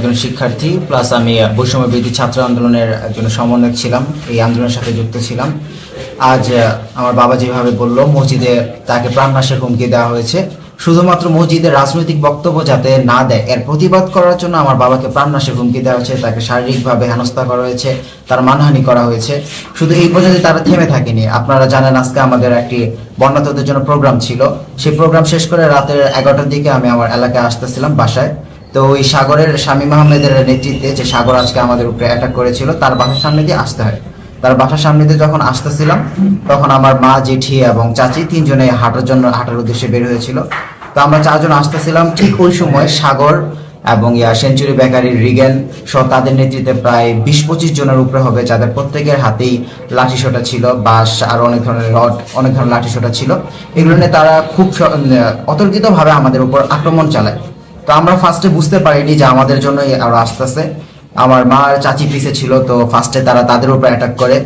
একজন শিক্ষার্থী প্লাস আমি বৈষম্য বিরোধী ছাত্র আন্দোলনের একজন সমন্বয়ক ছিলাম, এই আন্দোলনের সাথে যুক্ত ছিলাম। আজ আমার বাবা যেভাবে বলল, মসজিদে তাকে প্রাণনাশের হুমকি দেওয়া হয়েছে। শুধুমাত্র মসজিদের রাজনৈতিক বক্তব্য যাতে না দেয়, এর প্রতিবাদ করার জন্য আমার বাবাকে প্রাণনাশের হুমকি দেওয়া হয়েছে, তাকে শারীরিকভাবে হেনস্থা করা হয়েছে, তার মানহানি করা হয়েছে। শুধু এই পর্যন্ত তারা থেমে থাকেনি। আপনারা জানেন, আজকে আমাদের একটি বন্যাতদের জন্য প্রোগ্রাম ছিল। সেই প্রোগ্রাম শেষ করে রাতের এগারোটার দিকে আমি আমার এলাকায় আসতেছিলাম বাসায়। তো ওই সাগরের শামীম আহমেদের নেতৃত্বে যে সাগর আজকে আমাদের উপরে অ্যাটাক করেছিল, তার বাসার সামনে দিয়ে আসতে হয়। তার বাসার সামনে দিয়ে যখন আসতেছিলাম, তখন আমার মা, জেঠি এবং চাচি তিনজনে হাঁটার জন্য, হাঁটার উদ্দেশ্যে বের হয়েছিল। তো আমরা চারজন আসতেছিলাম ঠিক ওই সময় সাগর এবং ইয়া সেঞ্চুরি বেকারির রিগেন সহ তাদের নেতৃত্বে প্রায় বিশ পঁচিশ জনের উপরে হবে, যাদের প্রত্যেকের হাতেই লাঠি সোটা ছিল, বাঁশ আর অনেক ধরনের রড, অনেক ধরনের লাঠি সোটা ছিল। এগুলো নিয়ে তারা খুব অতর্কিত ভাবে আমাদের উপর আক্রমণ চালায়। তো আমরা ফার্স্টে বুঝতে পারিনি যে আমাদের জন্যই আরও আসতেছে। আমার মা আর চাচি পিছে ছিল, তো ফার্স্টে তারা তাদের উপর অ্যাটাক করে।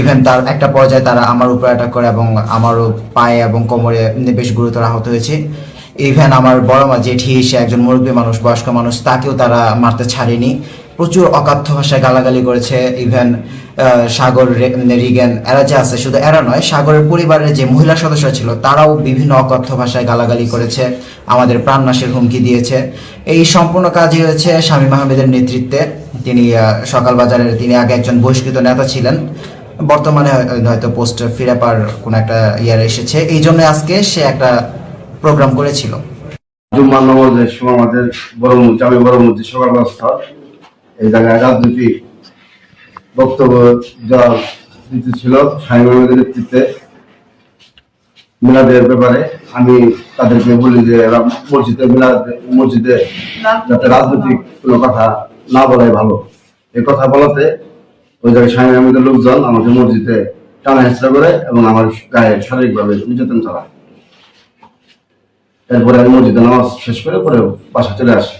ইভেন তার একটা পর্যায়ে তারা আমার উপর অ্যাটাক করে এবং আমারও পায়ে এবং কোমরে বেশ গুরুতর আহত হয়েছে। ইভেন আমার বড় মা জেঠি, সে একজন মুরব্বী মানুষ, বয়স্ক মানুষ, তাকেও তারা মারতে ছাড়েনি। প্রচুর অকাথ্য ভাষায় গালাগালি করেছে ইভেন সাগর রিগেন এরা যে আছে, শুধু এরা নয়, সাগরের পরিবারের যে মহিলা সদস্য ছিল, তারাও বিভিন্ন অকথ্য ভাষায় গালাগালি করেছে, আমাদের প্রাণনাশের হুমকি দিয়েছে। এই সম্পূর্ণ কাজই হয়েছে স্বামী মাহমেদের নেতৃত্বে। তিনি সকাল বাজারের তিনি আগে একজন বহিষ্কৃত নেতা ছিলেন। বর্তমানে হয়তো পোস্ট ফিরে পাওয়ার কোন একটা ইয়ার এসেছে। এই জন্য আজকে সে একটা প্রোগ্রাম করেছিল। আমাদের বড় জামে বড় সকাল ব্যবস্থা এই জায়গায় রাজনীতি বক্তব্য দেওয়ার নীতি ছিল মাহমুদের নেতৃত্বে মিলাদের ব্যাপারে। আমি তাদেরকে বলি যে মসজিদে, মিলাদ, মসজিদে যাতে রাজনৈতিক কোনো কথা না বলাই ভালো। এই কথা বলাতে ওই জায়গায় স্বামী মাহমুদের লোকজন আমাকে মসজিদে টানা হেঁচড়া করে এবং আমার গায়ে শারীরিকভাবে নির্যাতন চালায়। এরপরে আমি মসজিদে নামাজ শেষ করে পরে বাসা চলে আসি।